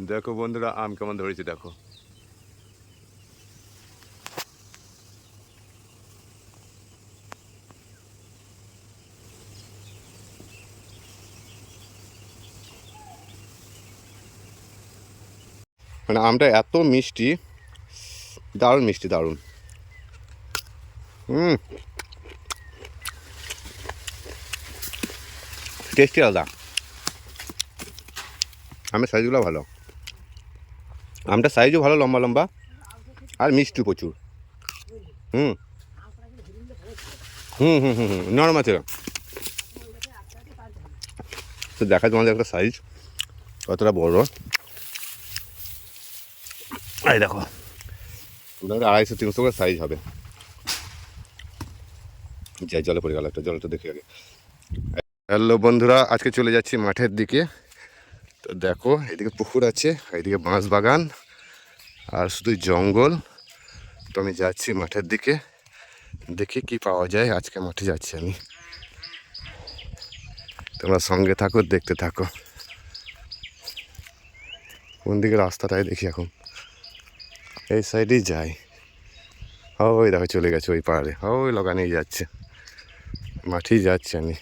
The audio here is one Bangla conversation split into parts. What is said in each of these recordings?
দেখো বন্ধুরা, আম কেমন ধরেছি দেখো। মানে আমটা এত মিষ্টি, দারুণ মিষ্টি, দারুণ। হুম। টেস্টি আলাদা। আমের সাইজগুলো ভালো। আমটা সাইজও ভালো লম্বা লম্বা। আর মিষ্টি প্রচুর। হুম। হুম হুম হুম হুম নরম আছে তো দেখা তোমাদের একটা সাইজ কতটা বড়? এই দেখো। আড়াইশো তিনশো করে সাইজ হবে। যাই জলে পড়ে গেল একটা জলটা দেখে আগে। হ্যালো বন্ধুরা আজকে চলে যাচ্ছি মাঠের দিকে। তো দেখো, এদিকে পুকুর আছে, এদিকে বাঁশ বাগান, আর শুধু জঙ্গল। তো আমি যাচ্ছি মাঠের দিকে, দেখি কি পাওয়া যায়, আজকে মাঠে যাচ্ছি আমি। তোমরা সঙ্গে থাকো, দেখতে থাকো। কোন দিকে রাস্তাটাই দেখি এখন। এই সাইডেই যাই। ওই দেখো চলে গেছে ওই পাহাড়ে, ওই লগানেই যাচ্ছে। মাঠেই যাচ্ছি আমি।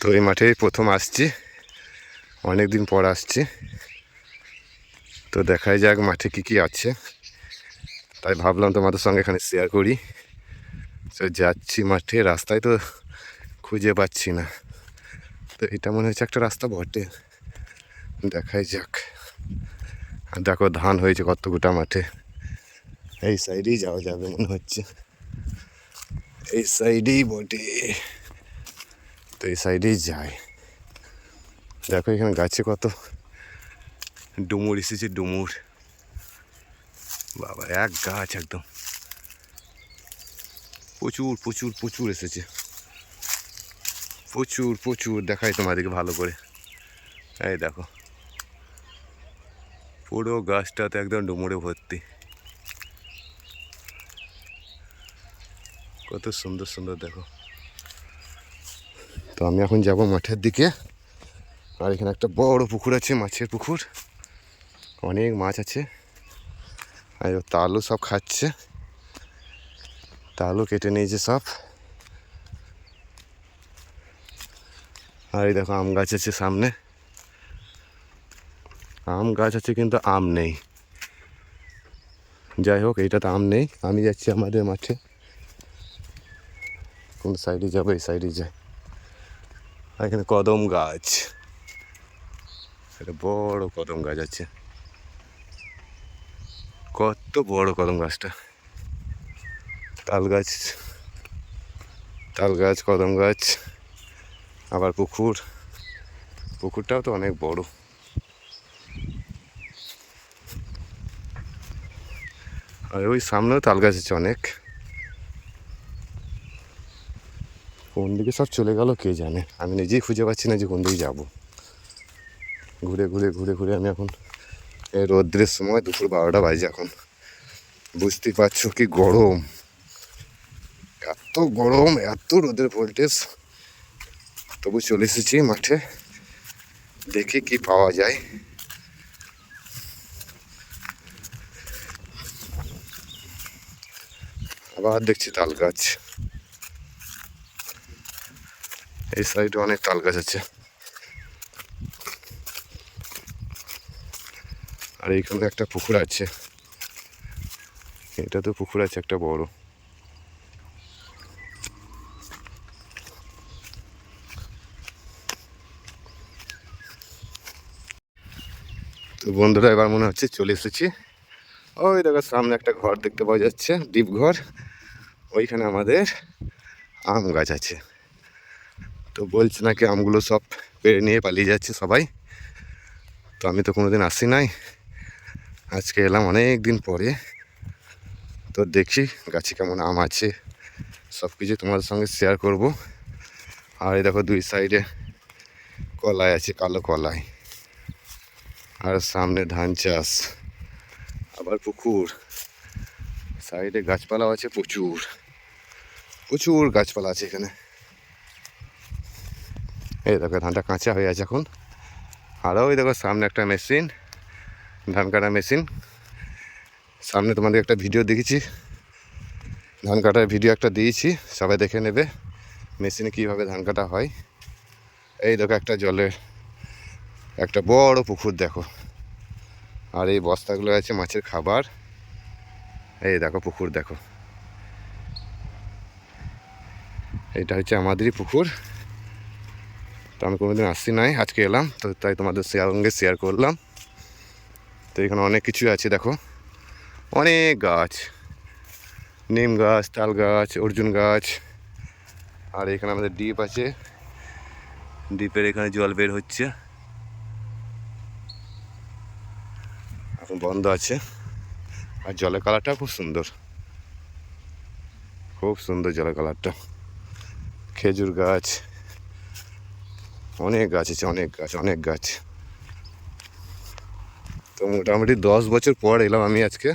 তো এই মাঠেই প্রথম আসছি। অনেক দিন পর আসছি। তো দেখাই যাক মাঠে কি কি আছে। তাই ভাবলাম তোমাদের সঙ্গে এখানে শেয়ার করি। তো যাচ্ছি মাঠে, রাস্তায় তো খুঁজে পাচ্ছি না। তো এটা মনে হচ্ছে একটা রাস্তা বটে। দেখাই যাক। আর দেখো ধান হয়েছে কত গোটা মাঠে। এই সাইডেই যাওয়া যাবে মনে হচ্ছে। এই সাইডেই বটে। তো এই সাইডেই যায়। দেখো এখানে গাছে কত ডুমুর এসেছে, ডুমুর। বাবা, এক গাছ একদম। প্রচুর প্রচুর প্রচুর এসেছে। প্রচুর প্রচুর। দেখাই তোমাদেরকে ভালো করে। এই দেখো। পুরো গাছটাতে একদম ডুমুরে ভর্তি। কত সুন্দর সুন্দর দেখো। তো আমি এখন যাব মাঠের দিকে। আর এখানে একটা বড় পুকুর আছে, মাছের পুকুর। অনেক মাছ আছে। আর তালু সব খাচ্ছে। তালু কেটে নিয়েছে সব। আর এই দেখো, আম গাছ আছে সামনে। আম গাছ আছে কিন্তু আম নেই। যাই হোক এইটা তো আম নেই। আমি যাচ্ছি আমাদের মাঠে। কোন সাইডে যাব? এই সাইডে যাই। আর এখানে কদম গাছ। একটা বড় কদম গাছ আছে। কত বড় কদম গাছটা। তাল গাছ তাল গাছ, কদম গাছ, আবার পুকুর। পুকুরটাও তো অনেক বড়। আর ওই সামনেও তাল গাছ আছে অনেক। কোন দিকে সব চলে গেল কে জানে? আমি নিজেই খুঁজে পাচ্ছি না যে কোন দিকে যাব। ঘুরে ঘুরে ঘুরে ঘুরে আমি এখন এই রৌদ্রের সময় দুপুর বারোটা বাজে এখন। বুঝতেই পারছ কি গরম। এত গরম, এত রোদের ভোল্টেজ তবু চলে এসেছি মাঠে। দেখি কি পাওয়া যায়। আবার দেখছি তাল গাছ। এই সাইডে অনেক তাল গাছ আছে। আর এইখানে একটা পুকুর আছে। এটা তো পুকুর আছে, একটা বড়। তো বন্ধুরা, এবার মনে হচ্ছে চলে এসেছি। ওই দেখো, সামনে একটা ঘর দেখতে পাওয়া যাচ্ছে দ্বীপ ঘর। ওইখানে আমাদের আম গাছ আছে। তো বলছে নাকি আমগুলো সব পেরে নিয়ে পালিয়ে যাচ্ছে সবাই। তো আমি তো কোনোদিন আসি নাই। আজকে এলাম অনেক দিন পরে। তো দেখি গাছে কেমন আম আছে। সব কিছু তোমাদের সঙ্গে শেয়ার করব। আর এই দেখো দুই সাইডে কলাই আছে, কালো কলাই। আর সামনে ধান চাষ। আবার পুকুর। সাইডে গাছপালাও আছে প্রচুর। প্রচুর গাছপালা আছে এখানে। এই দেখো ধানটা কাঁচা হয়ে আছে এখন। আরও ওই দেখো, সামনে একটা মেশিন, ধান কাটা মেশিন। সামনে তোমাদের একটা ভিডিও দেখেছি। ধান কাটার ভিডিও একটা দিয়েছি, সবাই দেখে নেবে মেশিনে কীভাবে ধান কাটা হয়। এই দেখো, একটা জলের একটা বড় পুকুর দেখো। আর এই বস্তাগুলো আছে মাছের খাবার। এই দেখো, পুকুর দেখো। এটা হচ্ছে আমাদেরই পুকুর। তো আমি কোনোদিন আসছি নাই, আজকে এলাম, তো তাই তোমাদের সঙ্গে শেয়ার করলাম। তো এখানে অনেক কিছু আছে, দেখো। অনেক গাছ। নিম গাছ, তাল গাছ, অর্জুন গাছ। আর এখানে আমাদের ডিপ আছে। ডিপের এখানে জল বের হচ্ছে। এখন বন্ধ আছে। আর জলের কালারটা খুব সুন্দর। খুব সুন্দর জলের কালারটা। খেজুর গাছ। অনেক গাছ আছে, অনেক গাছ অনেক গাছ। তো মোটামুটি দশ বছর পর এলাম আমি আজকে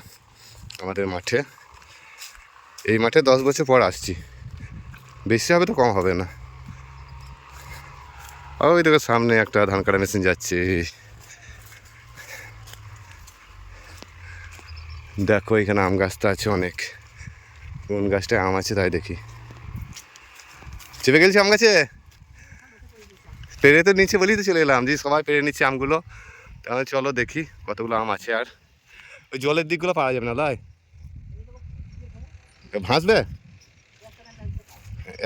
আমাদের মাঠে। এই মাঠে দশ বছর পর আসছি। বেশি হবে তো কম হবে না। ওই দেখো সামনে একটা ধান কাটা মেশিন যাচ্ছে। দেখো এখানে আম গাছটা আছে অনেক। কোন গাছটায় আম আছে তাই দেখি। চেপে গেছি আম গাছে? পেরে তো নিচে বলেই তো চলে এলাম, যে সবাই পেরে নিচ্ছে আমগুলো। তাহলে চলো দেখি কতগুলো আম আছে আর। ওই জলের দিকগুলো পাওয়া যাবে না, লাই। ভাসবে?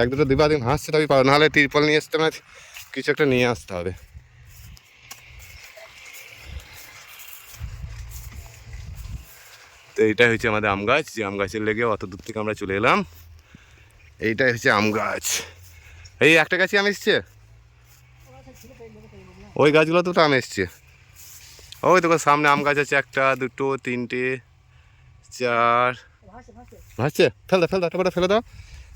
এক দুটো দিবা দিন হাসছে তবে পাবো নাহলে তিরপল নিয়ে আসতে না কিছু একটা নিয়ে আসতে হবে। তো এইটাই হচ্ছে আমাদের আম গাছ, যে আম গাছের লেগে অত দূর থেকে আমরা চলে এলাম। এইটাই হচ্ছে আম গাছ। এই একটা গাছই আম এসছে? ওই গাছগুলো দুটো আম এসছে। ওই দেখো, সামনে আম গাছ আছে একটা, দুটো, তিনটে, চার। ভাসছে? ফেল দাও ফেল দাও, একটা ফেলে দাও।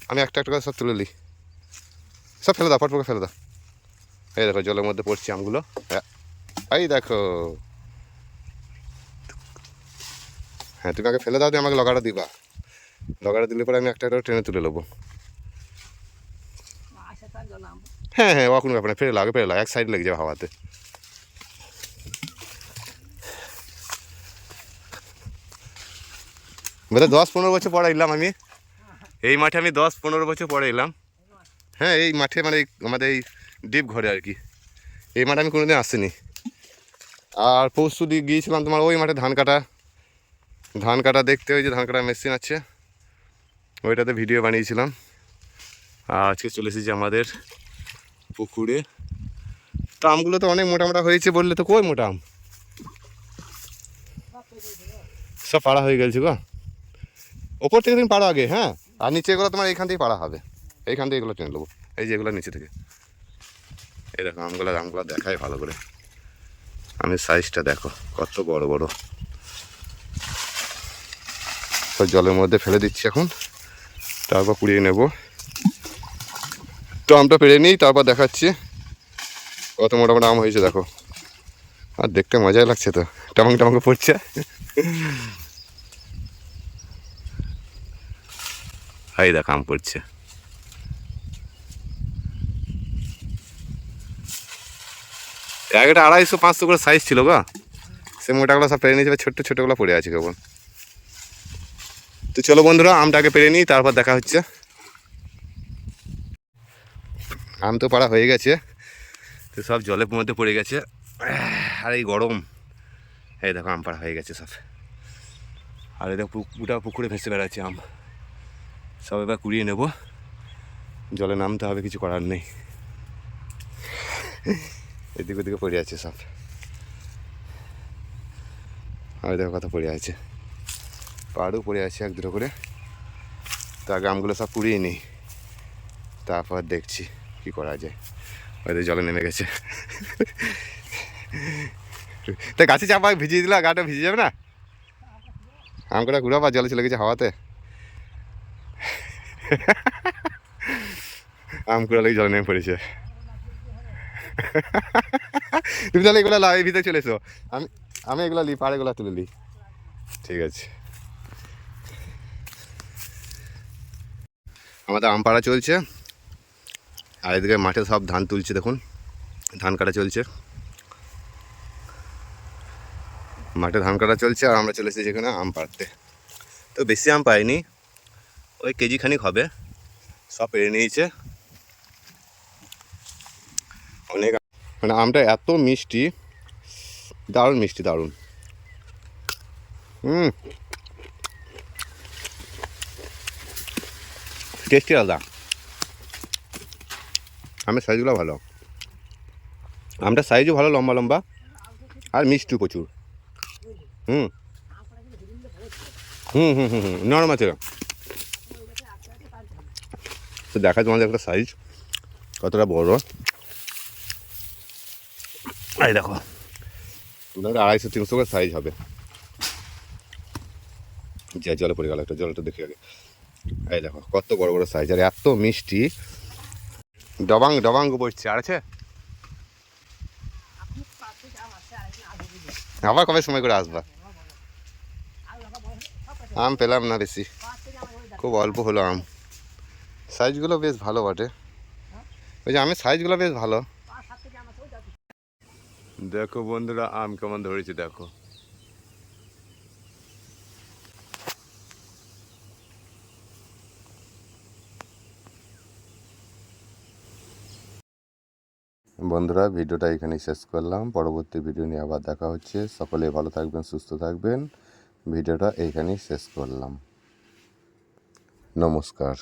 আমি একটা একটা করে সব তুলে নিই সব ফেলে দাও পটপকে ফেলে দাও। এই দেখো, জলের মধ্যে পড়ছে আমগুলো। হ্যাঁ। এই দেখো। হ্যাঁ তুমি আগে ফেলে দাও দিয়ে আমাকে লগাটা দিবা। লগাটা দিলে পরে আমি একটা একটা ট্রেনে তুলে নেব। হ্যাঁ হ্যাঁ ও কোনো ব্যাপার না ফেলে লাগে ফেলে লাগে এক সাইড লেগে যাবে হাওয়াতে। বোধ দশ পনেরো বছর পরে এলাম আমি। এই মাঠে আমি দশ পনেরো বছর পরে এলাম। হ্যাঁ এই মাঠে মানে আমাদের এই ডিপ ঘরে আর কি। এই মাঠে আমি কোনোদিন আসিনি। আর পরশু দিয়ে গিয়েছিলাম তোমার ওই মাঠে ধান কাটা। ধান কাটা দেখতে ওই যে ধান কাটা মেশিন আছে। ওইটাতে ভিডিও বানিয়েছিলাম। আজকে চলে এসেছি আমাদের পুকুরে। তো আমগুলো তো অনেক মোটা মোটা হয়েছে বললে তো কই মোটা আম? সব পাড়া হয়ে গেছে গো। ওপর থেকে তুমি পাড়া আগে হ্যাঁ? আর নিচে এগুলো তোমার এইখান থেকে পাড়া হবে। এইখান থেকে এগুলো টেনে নেব। এই যে এগুলো নিচে থেকে। দেখো আমগুলো আমগুলো দেখাই ভালো করে। আমি সাইজটা দেখো, কত বড় বড়। তো জলের মধ্যে ফেলে দিচ্ছি এখন। তারপর কুড়িয়ে নেব। তো আমটা পেরে নিই, তারপর দেখাচ্ছি। কত মোটামুটি আম হয়েছে, দেখো। আর দেখতে মজাই লাগছে তো, টামাং টামাকে পড়ছে। হাই, দেখ, আম পড়ছে। একটা আড়াইশো, পাঁচশো করে সাইজ ছিল গা। সে মোটাগুলো সব পেরে নিয়েছে, ছোট্ট ছোটোগুলো পড়ে আছে কেবল। তো চলো বন্ধুরা, আমটাকে পেরে নিই, তারপর দেখা হচ্ছে। আম তো পাড়া হয়ে গেছে, তো সব জলের মধ্যে পড়ে গেছে। আর এই গরম, এই দেখো আম পাড়া হয়ে গেছে সব। আর এই দেখো পুকুরটা পুকুরে ভেসে বেড়াচ্ছে আম। সব এবার কুড়িয়ে নেব। জলে নামতে হবে, কিছু করার নেই। এদিক ওদিকে পড়ে আছে সব। আর দেখো কথা পড়ে আছে। পাড়ও পড়ে আছে এক দুটো করে। তো আগে আমগুলো সব পুড়িয়ে নিই। তারপর দেখছি। কি করা যায়? ওদের জলে নেমে গেছে। তা গাছে চাপা ভিজিয়ে দিলা গাটা ভিজে যাবে না? আম করে ঘুরাবা, জলে চলে গেছে হাওয়াতে। আম কুড়া লেগে জলে নেমে পড়েছে। তুমি তাহলে এগুলো লাভ ভিতরে চলে এসো। আমি আমি এগুলো লি, পাড়ে এগুলো তুলে নিই ঠিক আছে। আমাদের আম পাড়া চলছে। আর এদিকে মাঠে সব ধান তুলছে, দেখুন। ধান কাটা চলছে। মাঠে ধান কাটা চলছে আর আমরা চলে এসেছি যেখানে আম পাড়তে। তো বেশি আম পাইনি, ওই কেজি খানিক হবে। সব পেরে নিয়েছে। অনেক মানে আমটা এত মিষ্টি, দারুণ মিষ্টি, দারুণ। হুম। টেস্টি আলাদা। আমের সাইজগুলো ভালো। আমটার সাইজও ভালো লম্বা লম্বা। আর মিষ্টি প্রচুর। হুম। হুম হুম হুম হুম নরম আছে তো দেখা তোমাদের একটা সাইজ কতটা বড়। এই দেখো। তোমাদের আড়াইশো তিনশো করে সাইজ হবে। যা জলে পড়ে গেল একটা জলটা দেখে আগে। এই দেখো কত বড় বড় সাইজ আর এত মিষ্টি। ডবাং ডবাং পড়ছে আর আছে? আবার কবে সময় করে আসবা? আম পেলাম না বেশি। খুব অল্প হলো আম। সাইজগুলো বেশ ভালো বটে। ওই যে আমের সাইজগুলো বেশ ভালো। দেখো বন্ধুরা, আম কেমন ধরেছে দেখো। বন্ধুরা, ভিডিওটা এখানেই শেষ করলাম। পরবর্তী ভিডিও নিয়ে আবার দেখা হচ্ছে। সকলে ভালো থাকবেন, সুস্থ থাকবেন। ভিডিওটা এইখানেই শেষ করলাম। নমস্কার।